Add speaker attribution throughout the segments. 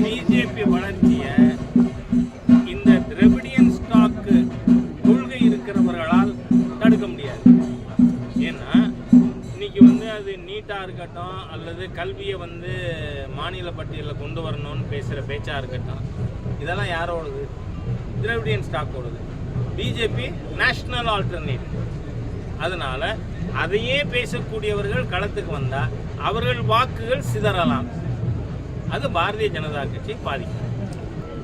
Speaker 1: BJP வளர்ச்சியை இந்த Dravidian stock கொள்கை இருக்கிறவர்களால் தடுக்க முடியாது. ஏன்னா இன்னைக்கு வந்து அது நீட்டாக இருக்கட்டும் அல்லது கல்வியை வந்து மாநில பட்டியலில் கொண்டு வரணும்னு பேசுகிற பேச்சாக இருக்கட்டும் இதெல்லாம் யாரோடது? திரவிடியன் ஸ்டாக்கோடது. பிஜேபி நேஷனல் ஆல்டர்னேட்டிவ் அதனால் அதையே பேசக்கூடியவர்கள் களத்துக்கு வந்தால் அவர்கள் வாக்குகள் சிதறலாம். அது பாரதிய ஜனதா கட்சியை பாதிக்கும்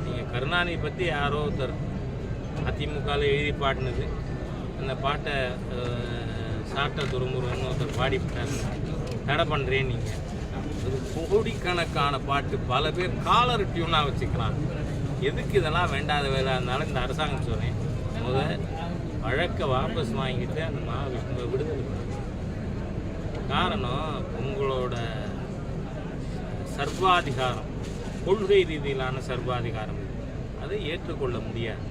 Speaker 1: நீங்கள் கருணாநிதி பற்றி யாரோ ஒருத்தர் அதிமுகவில் எழுதி பாடினது. அந்த பாட்டை சாட்ட துருமுருகன்னு ஒருத்தர் பாடிவிட்டார். தடை பண்ணுறேன் நீங்கள் அது கோடிக்கணக்கான பாட்டு. பல பேர் காலர் டியூனாக வச்சுக்கலாம் எதுக்கு இதெல்லாம் வேண்டாத வேலை? இருந்தாலும் இந்த அரசாங்கம் சொல்கிறேன் முத வழக்கை வாபஸ் வாங்கிட்டு அந்த மகாவிஷ்ணுவை விடுதலை பண்ணுங்க. காரணம் உங்களோட சர்வாதிகாரம் கொள்கை ரீதியிலான சர்வாதிகாரம் அதை ஏற்றுக்கொள்ள முடியாது.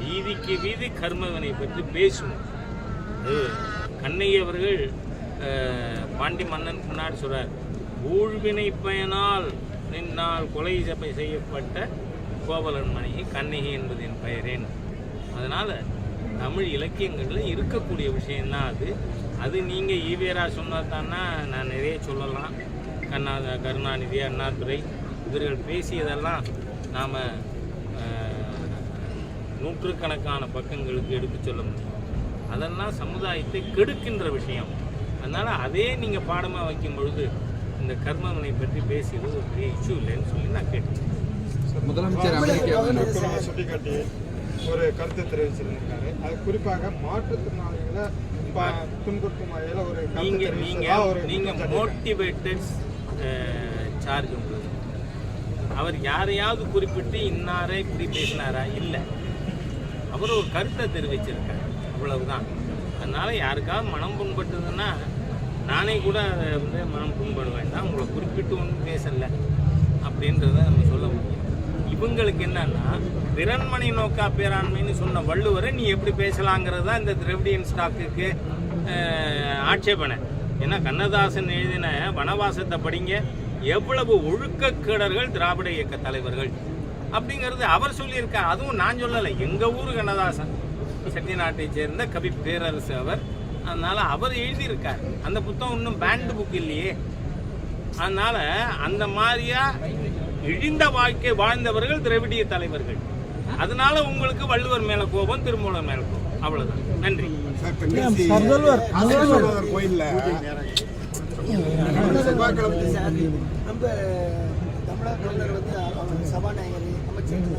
Speaker 1: வீதிக்கு வீதி கர்மவினை பற்றி பேசும் அது கண்ணையை அவர்கள் பாண்டி மன்னன் முன்னாடி சொல்கிறார் ஊழ்வினை பயனால் நின்னால் கொலை செய்யப்பட்ட கோவலன் மனைவி கண்ணகி என்பது என் பெயரேன். அதனால் தமிழ் இலக்கியங்களில் இருக்கக்கூடிய விஷயம்தான் அது. அது நீங்கள் ஈவேரா சொன்னதான்னா நான் நிறைய சொல்லலாம். கண்ணா கருணாநிதி அண்ணாதுரை இவர்கள் பேசியதெல்லாம் நாம் நூற்றுக்கணக்கான பக்கங்களுக்கு எடுத்துச் சொல்ல முடியும். அதெல்லாம் சமுதாயத்தை கெடுக்கின்ற விஷயம். அதனால் அதே நீங்கள் பாடமாக வைக்கும் பொழுது இந்த கர்மவினை பற்றி பேசியது ஒரு பெரிய இஷ்யூ இல்லைன்னு சொல்லி நான் கேட்டேன்
Speaker 2: முதலமைச்சர்
Speaker 3: சுட்டிக்காட்டி ஒரு கருத்து தெரிவிச்சிருந்திருக்காரு. அது குறிப்பாக மாற்றுத்திறனாளிகளை துன்புறுத்தும் வகையில் ஒரு
Speaker 1: நீங்க நீங்க நீங்க மோட்டிவேட்டட் சார்ஜ் உங்களுக்கு. அவர் யாரையாவது குறிப்பிட்டு இன்னாரே இப்படி பேசினாரா? இல்லை. அவர் ஒரு கருத்தை தெரிவிச்சிருக்காரு. அவ்வளவுதான். அதனால யாருக்காவது மனம் புண்பட்டதுன்னா நானே கூட அதை வந்து மனம் புண்பட வேண்டாம் உங்களை குறிப்பிட்டு ஒன்றும் பேசலை. அப்படின்றத நம்ம இவங்களுக்கு என்னன்னா திறன்மணி நோக்கா பேராண்மைன்னு சொன்ன வள்ளுவரை நீ எப்படி பேசலாங்கிறது தான் இந்த திரவிடியன் ஸ்டாக்குக்கு ஆட்சேபனை. ஏன்னா கண்ணதாசன் எழுதின வனவாசத்தை படிங்க எவ்வளவு ஒழுக்கக்கேடர்கள் திராவிட இயக்க தலைவர்கள். அப்படிங்கிறது அவர் சொல்லியிருக்கார் அதுவும் நான் சொல்லலை எங்கள் ஊர் கண்ணதாசன். செட்டிநாட்டை சேர்ந்த கவி பேரரசு அவர். அதனால் அவர் எழுதியிருக்கார். அந்த புத்தகம் இன்னும் பேண்ட் புக் இல்லையே. அதனால் அந்த மாதிரியா இழிந்த வாழ்க்கை வாழ்ந்தவர்கள் திராவிடிய தலைவர்கள். அதனால உங்களுக்கு வள்ளுவர் மேல கோபம் திருமூலர் மேல கோபம். அவ்வளவுதான். நன்றி.
Speaker 4: கோயில்ல
Speaker 5: நம்ம தமிழக கலைஞர் வந்து அவங்க சபாநாயகர் அமைச்சர் இந்த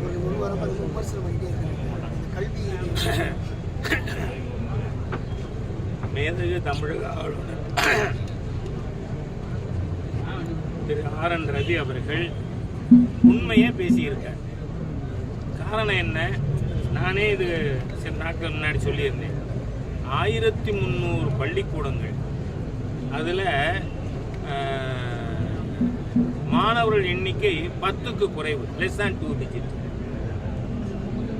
Speaker 5: ஒரு ஒரு வாரம் அது விமர்சனம் பண்ணிட்டே இருக்காங்க. இந்த கல்வி
Speaker 1: மேதகு தமிழக ஆளுநர். திரு ஆர் என் ரவி அவர்கள் உண்மையே பேசியிருக்கார். காரணம் என்ன? நானே இது சில நாட்கள் முன்னாடி சொல்லியிருந்தேன். ஆயிரத்தி முந்நூறு பள்ளிக்கூடங்கள். அதில் மாணவர்கள் எண்ணிக்கை பத்துக்கு குறைவு லெஸ் தேன் டூ டிஜிட்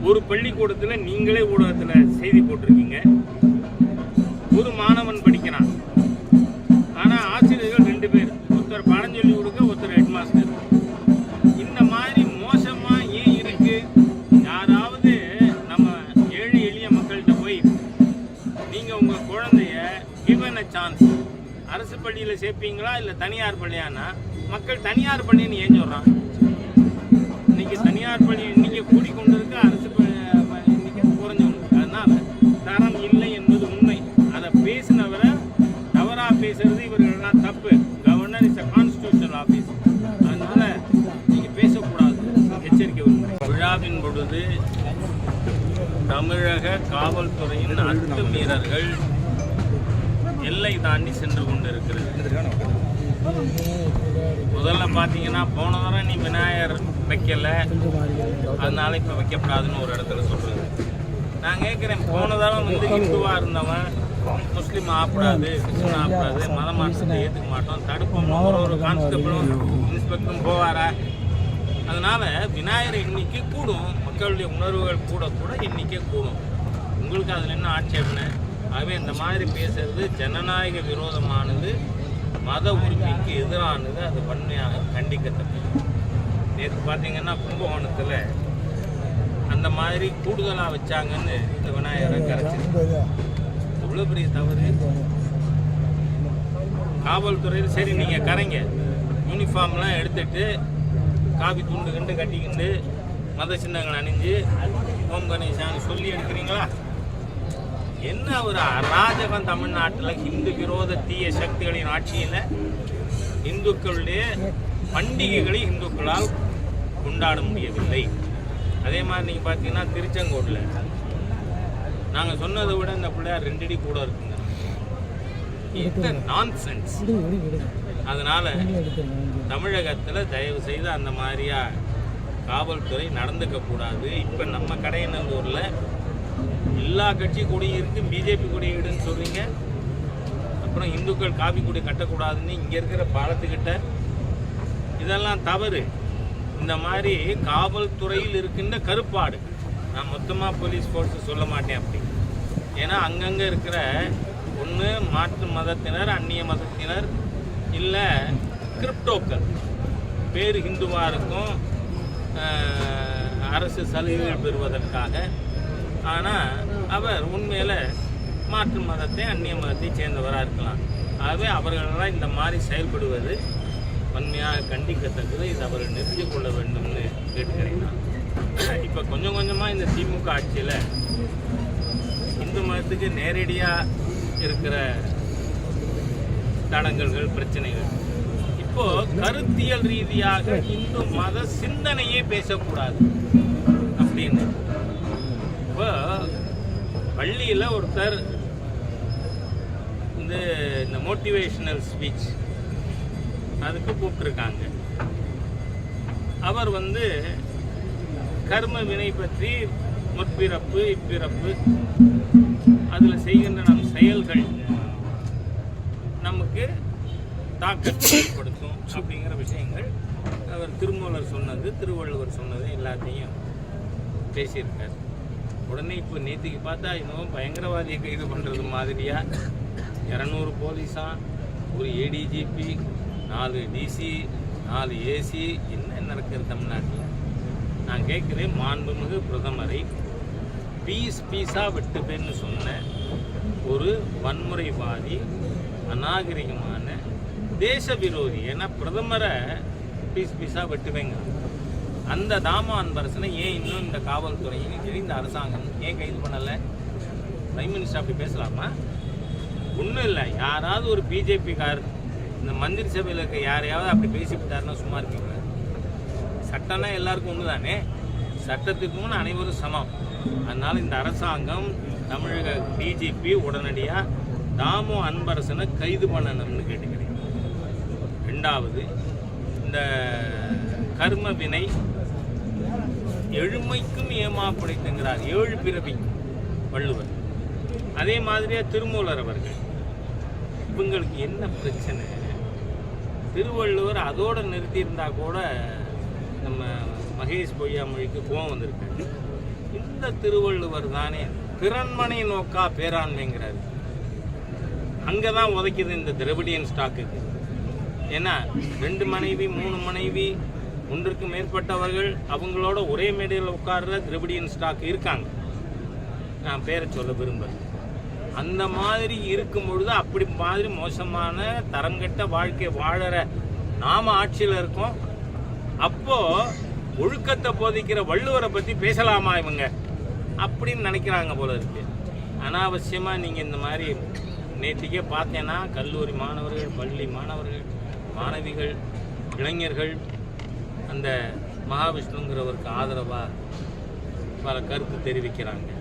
Speaker 1: ஒரு பள்ளிக்கூடத்தில் நீங்களே ஊடகத்தில் செய்தி போட்டிருக்கீங்க. ஒரு மாணவன் படி வைப்பீங்களா இல்லை தனியார் பள்ளியானா? மக்கள் தனியார் பள்ளின்னு ஏன் சொல்கிறான் இன்னைக்கு தனியார் பள்ளி இன்னைக்கு கூடிக்கொண்டு இருக்க அரசு இன்னைக்கு குறைஞ்சவங்க அதனால் அதனால தரம் இல்லை என்பது உண்மை. அதை பேசினவரை தவறாக பேசுறது இவர்கள்லாம் தப்பு. Governor is a constitutional office அதனால நீங்கள் பேசக்கூடாது. எச்சரிக்கை உண்மை. விழாவின் பொழுது தமிழக காவல்துறையின் அத்துமீறல்கள் எல்லை தாண்டி சென்று கொண்டு இருக்கிறது முதல்ல பார்த்தீங்கன்னா போன தடவை நீ விநாயகர் வைக்கலை. அதனால இப்போ வைக்கப்படாதுன்னு ஒரு இடத்துல சொல்கிறது நான் கேட்குறேன் போன தடவை வந்து இந்துவாக இருந்தவன் முஸ்லீம் ஆகக்கூடாது கிறிஸ்டின் ஆகக்கூடாது மத மாற்றத்தை ஏற்றுக்க மாட்டோம் தடுப்போம் ஒரு ஒரு கான்ஸ்டபிளும் இன்ஸ்பெக்டரும் போவாரா. அதனால விநாயகர் எண்ணிக்கை கூடும். மக்களுடைய உணர்வுகள் கூட கூட எண்ணிக்கை கூடும். உங்களுக்கு அதில் என்ன ஆட்சேபனை? ஆகவே இந்த மாதிரி பேசுறது ஜனநாயக விரோதமானது மத உரிமைக்கு எதிரானது அது வன்மையாக கண்டிக்கத்தக்கது. நேற்று பார்த்தீங்கன்னா கும்பகோணத்தில் அந்த மாதிரி கூடுதலாக வச்சாங்கன்னு இந்த விநாயகரை கரைச்சி இவ்வளோ பெரிய தவறு. காவல்துறையில் சரி நீங்கள் கரைங்க. யூனிஃபார்ம்லாம் எடுத்துட்டு காபி துண்டு கண்டு கட்டிக்கிண்டு மத சின்னங்கள் அணிஞ்சு ஓம் கணேசான்னு சொல்லி எடுக்கிறீங்களா? என்ன ஒரு அராஜகம் தமிழ்நாட்டில்? இந்து விரோத தீய சக்திகளின் ஆட்சியில் இந்துக்களுடைய பண்டிகைகளை இந்துக்களால் கொண்டாட முடியவில்லை. அதே மாதிரி நீங்கள் பார்த்தீங்கன்னா திருச்செங்கோட்டில் நாங்கள் சொன்னதை விட இந்த பிள்ளையார் ரெண்டடி கூட இருக்குங்க. நான்சென்ஸ் அதனால தமிழகத்தில் தயவு செய்து அந்த மாதிரியா காவல்துறை நடந்துக்க கூடாது இப்போ நம்ம கடையநல்லூரில் எல்லா கட்சி கொடியும் இருக்கு பிஜேபி கொடியை இடுன்னு சொல்கிறீங்க அப்புறம் இந்துக்கள் காவி கொடி கட்டக்கூடாதுன்னு இங்கே இருக்கிற பாலத்துக்கிட்ட. இதெல்லாம் தவறு. இந்த மாதிரி காவல்துறையில் இருக்கின்ற கருப்பாடு. நான் மொத்தமாக போலீஸ் ஃபோர்ஸு சொல்ல மாட்டேன் அப்படி. ஏன்னா அங்கங்கே இருக்கிற ஒன்று மாற்று மதத்தினர் அந்நிய மதத்தினர் இல்லை கிரிப்டோக்கள் பேர் ஹிந்துவாக இருக்கும். அரசு சலுகைகள் பெறுவதற்காக ஆனால் அவர் உண்மையில் மாற்று மதத்தை அந்நிய மதத்தை சேர்ந்தவராக இருக்கலாம். ஆகவே அவர்களெல்லாம் இந்த மாதிரி செயல்படுவது வன்மையாக கண்டிக்கத்தக்கது. இது அவர்கள் நிறுத்தி கொள்ள வேண்டும்னு கேட்கிறேன் நான். இப்போ கொஞ்சம் கொஞ்சமாக இந்த திமுக ஆட்சியில் இந்து மதத்துக்கு நேரடியாக இருக்கிற தடங்கல்கள் பிரச்சனைகள். இப்போ கருத்தியல் ரீதியாக இந்து மத சிந்தனையே பேசக்கூடாது அப்படின்னு இப்போ பள்ளியில் ஒருத்தர் இந்த இந்த மோட்டிவேஷனல் ஸ்பீச் அதுக்கு கூப்பிட்ருக்காங்க அவர் வந்து கர்ம வினை பற்றி முற்பிறப்பு இப்பிறப்பு அதில் செய்கின்ற நம் செயல்கள் நமக்கு தாக்கத்தை ஏற்படுத்தும் அப்படிங்கிற விஷயங்கள் அவர் திருமூலர் சொன்னது திருவள்ளுவர் சொன்னது எல்லாத்தையும் பேசியிருக்கார். உடனே இப்போ நேற்றுக்கு பார்த்தா இன்னும் பயங்கரவாதியை கைது பண்ணுறது மாதிரியா? இரநூறு போலீஸா? ஒரு ஏடிஜிபி நாலு டிசி நாலு ஏசி என்ன நடக்குது தமிழ்நாட்டில்? நான் கேட்குறேன் மாண்புமிகு பிரதமரை பீஸ் பீஸாக வெட்டுப்பேன்னு சொன்ன ஒரு வன்முறைவாதி அநாகரிகமான தேச விரோதி ஏன்னா பிரதமரை பீஸ் பீஸாக வெட்டுவேங்க அந்த தாம அன்பரசனை ஏன் இன்னும் இந்த காவல்துறையும் சரி இந்த அரசாங்கம் ஏன் கைது பண்ணலை? பிரைம் மினிஸ்டர் அப்படி பேசலாமா? ஒன்றும் இல்லை. யாராவது ஒரு பிஜேபிக்கார் இந்த மந்திரி சபையில் இருக்க யாரையாவது அப்படி பேசிவிட்டாருன்னா சும்மா இருக்கீங்களா சட்டம்னா எல்லாருக்கும் ஒன்று தானே சட்டத்துக்கு முன் அனைவரும் சமம். அதனால் இந்த அரசாங்கம் தமிழக டிஜிபி உடனடியாக தாமு அன்பரசனை கைது பண்ணணும்னு கேட்டுக்கிறேன். ரெண்டாவது இந்த கர்ம வினை எழுமைக்கும் ஏமா பிடித்துங்கிறார் ஏழு பிறவி வள்ளுவர். அதே மாதிரியே திருமூலர் அவர்கள். இவங்களுக்கு என்ன பிரச்சனை? திருவள்ளுவர் அதோடு நிறுத்தியிருந்தா கூட நம்ம மகேஷ் பொய்யாமொழிக்கு கோவம் வந்திருக்கு இந்த திருவள்ளுவர் தானே பிறன்மனை நோக்கா பேராண்மைங்கிறாரு. அங்கே தான் உதைக்குது இந்த திரவிடியன் ஸ்டாக்குக்கு ஏன்னா ரெண்டு மனைவி மூணு மனைவி ஒன்றுக்கு மேற்பட்டவர்கள் அவங்களோட ஒரே மேடையில் உட்கார்ற திரவிடியன் ஸ்டாக் இருக்காங்க. நான் பேரை சொல்ல விரும்புகிறேன் அந்த மாதிரி இருக்கும் பொழுது அப்படி மாதிரி மோசமான தரங்கெட்ட வாழ்க்கை வாழற நாம ஆட்சியில் இருக்கோம். அப்போ ஒழுக்கத்தை போதிக்கிற வள்ளுவரை பற்றி பேசலாமா இவங்க? அப்படின்னு நினைக்கிறாங்க போல இருக்கு. அனாவசியமாக நீங்கள் இந்த மாதிரி நேற்றுக்கே பார்த்தேன்னா கல்லூரி மாணவர்கள் பள்ளி மாணவர்கள் மாணவிகள் இளைஞர்கள் அந்த மகாவிஷ்ணுங்கிறவருக்கு ஆதரவாக பல கருத்து தெரிவிக்கிறாங்க.